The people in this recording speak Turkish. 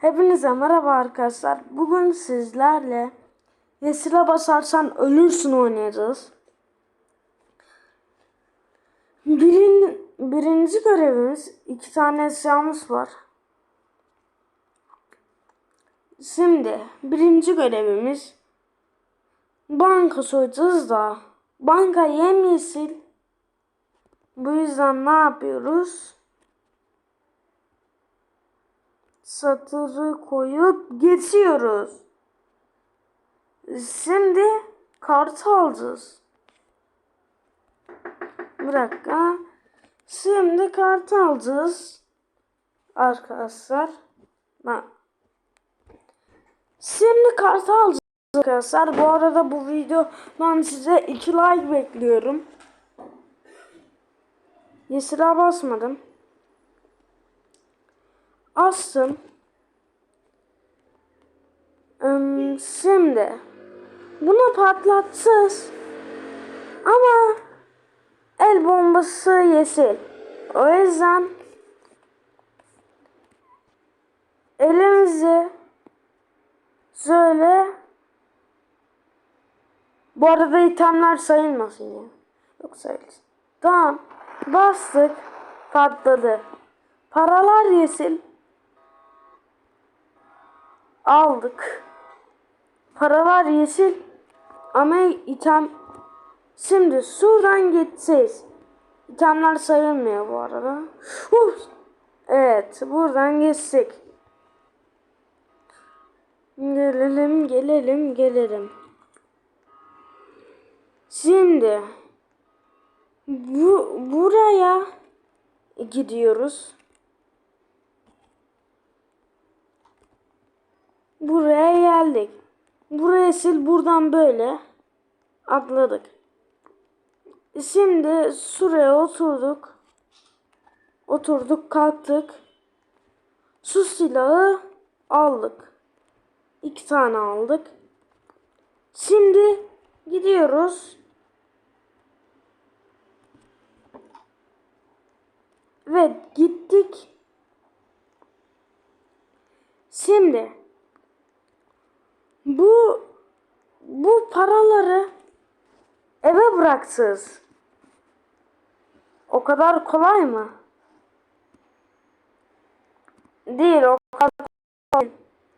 Hepinize merhaba arkadaşlar. Bugün sizlerle Yesile basarsan ölürsün oynayacağız. Birin, birinci görevimiz iki tane eşyamız var. Şimdi birinci görevimiz banka soyacağız da banka yemyeşil. Bu yüzden ne yapıyoruz? satırı koyup geçiyoruz. Şimdi kart alacağız. Bir dakika. Şimdi kart alacağız. Arkadaşlar. Ha. Şimdi kart alacağız arkadaşlar. Bu arada bu videodan size 2 like bekliyorum. Yeşile basmadım. Astım. Im, Şimdi bunu patlatacağız. Ama el bombası yeşil. O yüzden elimizi şöyle bu arada itemler sayılmasın ya. Yok sayılsın. Tamam. Bastık. Patladı. Paralar yeşil. Aldık. Paralar yeşil. Ama item Şimdi şuradan geçeceğiz. İtemler sayılmıyor bu arada. Uf. Evet, buradan geçtik. Gelelim, gelelim, gelelim. Şimdi bu buraya gidiyoruz. Buraya geldik. Buraya sil buradan böyle atladık. Şimdi şuraya oturduk. Oturduk kalktık. Su silahı aldık. İki tane aldık. Şimdi gidiyoruz. Ve gittik. Şimdi bu bu paraları eve bıraksız. O kadar kolay mı? Değil o kadar kolay.